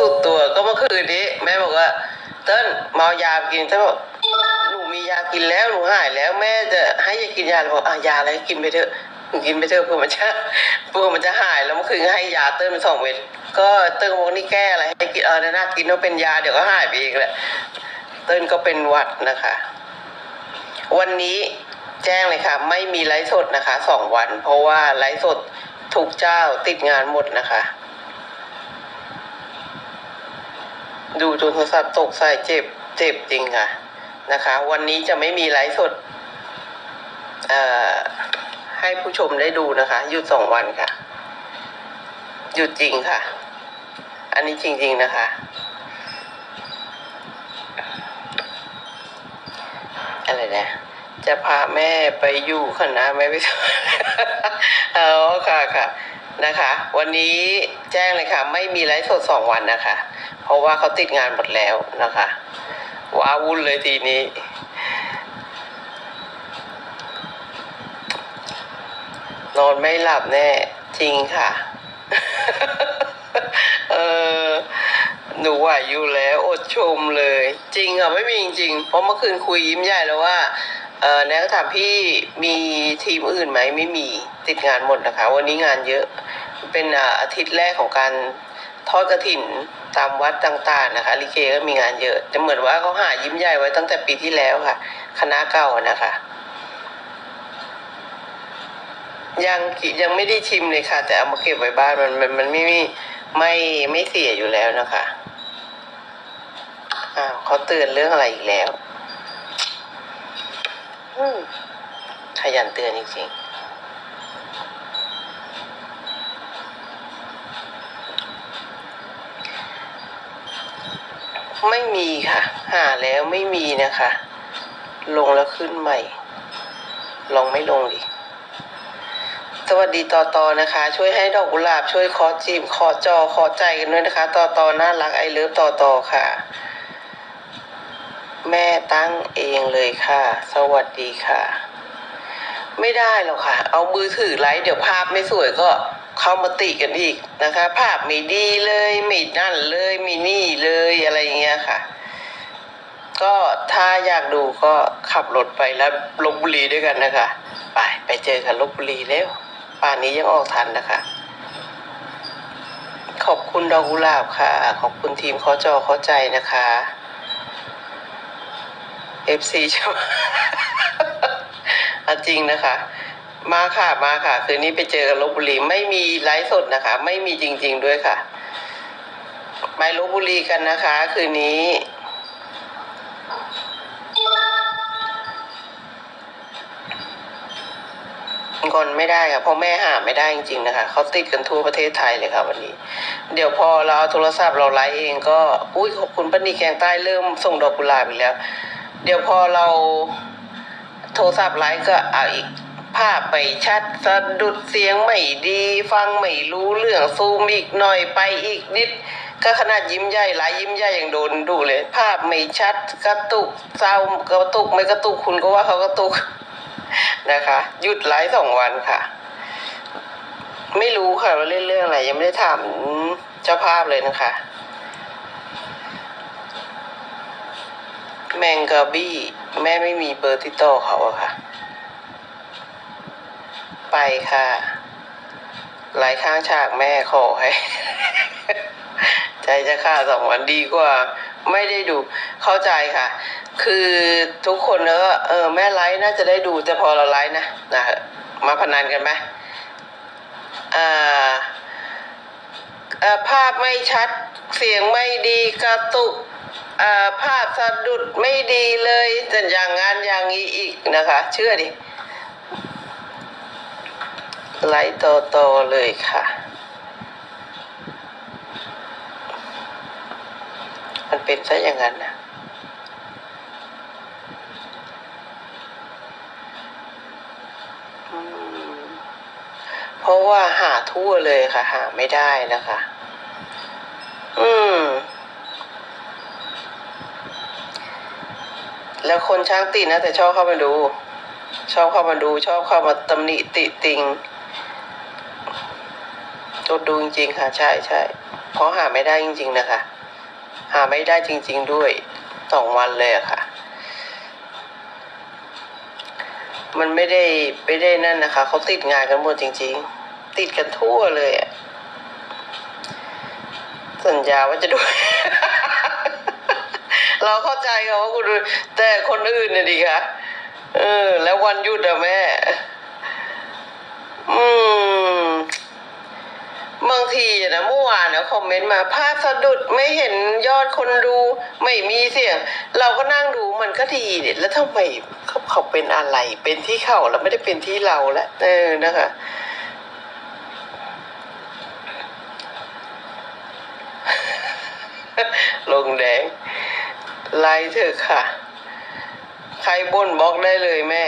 สุดตัวก็เมื่อคืนนี้แม่บอกว่า เติ้ลเมายากินเติ้ลบอกหนูมียากินแล้วหนูหายแล้วแม่จะให้ยากินยาหนูบอกอะยาอะไรกินไปเถอะกินไปเถอะเพื่อมันจะเพื่อมันจะหายแล้วเมื่อคืนให้ยาเติ้ลไปสองเม็ดก็เติ้ลบอกนี่แก้อะไรให้กินเออนน่ากินว่าเป็นยาเดี๋ยวก็หายไปเองแหละเติ้ลก็เป็นหวัดนะคะ วันนี้แจ้งเลยค่ะ ไม่มีไลฟ์สดนะคะสองวัน เพราะว่าไลฟ์สดทุกเจ้าติดงานหมดนะคะ ดูจนโทรศัพท์ตกใส่เจ็บเจ็บจริงค่ะ นะคะ วันนี้จะไม่มีไลฟ์สดให้ผู้ชมได้ดูนะคะ หยุดสองวันค่ะ หยุดจริงค่ะ อันนี้จริง ๆ นะคะอะไรนะจะพาแม่ไปอยู่คณะแม่ไปอ๋อค่ะค่ะ นะคะ วันนี้แจ้งเลยค่ะ ไม่มีไลฟ์สดสองวันนะคะ เพราะว่าเขาติดงานหมดแล้วนะคะว้าวุ่นเลยทีนี้ นอนไม่หลับแน่จริงค่ะ เออหนูไหวอยู่แล้วอดชมเลย จริงอะไม่มีจริงเพราะเมื่อคืนคุยยิ้มใหญ่แล้วว่า เออแนก็ถามพี่มีทีมอื่นไหมไม่มีติดงานหมดนะคะ วันนี้งานเยอะเป็นอาทิตย์แรกของการทอดกระถิ่นตามวัดต่างๆนะคะลิเกก็มีงานเยอะแต่เหมือนว่าเขาหายิ้มใหญ่ไว้ตั้งแต่ปีที่แล้วค่ะ คณะเก่านะคะ ยังยังไม่ได้ชิมเลยค่ะ แต่เอามาเก็บไว้บ้านมันมันมันไม่ไม่ไม่ไม่เสียอยู่แล้วนะคะอ้าวเขาเตือนเรื่องอะไรอีกแล้ว ขยันเตือนจริงๆ ไม่มีค่ะ หาแล้วไม่มีนะคะ ลงแล้วขึ้นใหม่ ลองไม่ลงดิ สวัสดีต่อต่อนะคะ ช่วยให้ดอกกุหลาบช่วยขอจีบขอจอขอใจกันด้วยนะคะ ต่อต่อน่ารักไอเลิฟต่อต่อค่ะ แม่ตั้งเองเลยค่ะ สวัสดีค่ะ ไม่ได้หรอกค่ะ เอามือถือไลฟ์เดี๋ยวภาพไม่สวยก็เข้ามาติกันอีกนะคะ ภาพไม่ดีเลยไม่นั่นเลยไม่นี่เลยอะไรอย่างเงี้ยค่ะ ก็ถ้าอยากดูก็ขับรถไปแล้วลบบุรีด้วยกันนะคะ ไปไปเจอกันลบบุรีแล้วป่านนี้ยังออกทันนะคะ ขอบคุณดอกกุหลาบค่ะ ขอบคุณทีมขอจอข้อใจนะคะ FC ชอบจริงนะคะ มาค่ะมาค่ะ คืนนี้ไปเจอกันลบบุรีไม่มีไลฟ์สดนะคะ ไม่มีจริง ๆด้วยค่ะ ไปลบบุรีกันนะคะ คืนนี้ก่อนไม่ได้ค่ะเพราะแม่หาไม่ได้จริงๆนะคะเขาติดกันทั่วประเทศไทยเลยค่ะวันนี้ เดี๋ยวพอเราเอาโทรศัพท์เราไลฟ์เองก็อุ้ยขอบคุณป้านีแกงใต้เริ่มส่งดอกกุหลาบอีกแล้ว เดี๋ยวพอเราโทรศัพท์ไลฟ์ก็เอาอีกภาพไม่ชัดสะดุดเสียงไม่ดีฟังไม่รู้เรื่องซูมอีกหน่อยไปอีกนิด ก็ขนาดยิ้มใหญ่หลายยิ้มใหญ่อย่างโดนดูเลย ภาพไม่ชัดกระตุกเศร้ากระตุกไม่กระตุกคุณก็ว่าเขากระตุกนะคะหยุดไลฟ์สองวันค่ะ ไม่รู้ค่ะว่าเล่นเรื่องอะไรยังไม่ได้ถามเจ้าภาพเลยนะคะ แมงกะบี้ แม่ไม่มีเบอร์ติดต่อเขาอะค่ะ ไปค่ะไลฟ์ข้างฉากแม่ขอให้ ใจจะขาดสองวันดีกว่า ไม่ได้ดูเข้าใจค่ะ คือทุกคนแล้วก็เออ แม่ไลฟ์น่าจะได้ดูแต่พอเราไลฟ์นะนะมาพนันกันไหมอ่าอ่อภาพไม่ชัดเสียงไม่ดีกระตุก อ่าภาพสะดุดไม่ดีเลยแต่อย่างงานอย่างนี้อีกนะคะ เชื่อดิไลฟ์ต่อๆเลยค่ะ มันเป็นซะอย่างนั้นนะเพราะว่าหาทั่วเลยค่ะ หาไม่ได้นะคะ อืม แล้วคนช่างตินะแต่ชอบเข้ามาดู ชอบเข้ามาดู ชอบเข้ามาตำหนิติติงจดดูจริงๆค่ะ ใช่ใช่เพราะหาไม่ได้จริง ๆ นะคะ หาไม่ได้จริง ๆ ด้วยสองวันเลยอะค่ะ มันไม่ได้ไม่ได้นั่นนะคะเขาติดงานกันหมดจริง ๆ ติดกันทั่วเลยอะสัญญาว่าจะดู เราเข้าใจค่ะว่าคุณดูแต่คนอื่นเนี่ยดิคะเออ แล้ววันหยุดอะแม่ อืม บางทีนะเมื่อวานนะคอมเมนต์มาภาพสะดุดไม่เห็นยอดคนดูไม่มีเสียง เราก็นั่งดูมันก็ดีเนี่ยแล้วทำไมเขาเขาเป็นอะไร เป็นที่เขาแล้วไม่ได้เป็นที่เราแล้วเออนะคะลงแดง ไลค์เถอะค่ะ ใครบ่นบล็อกได้เลยแม่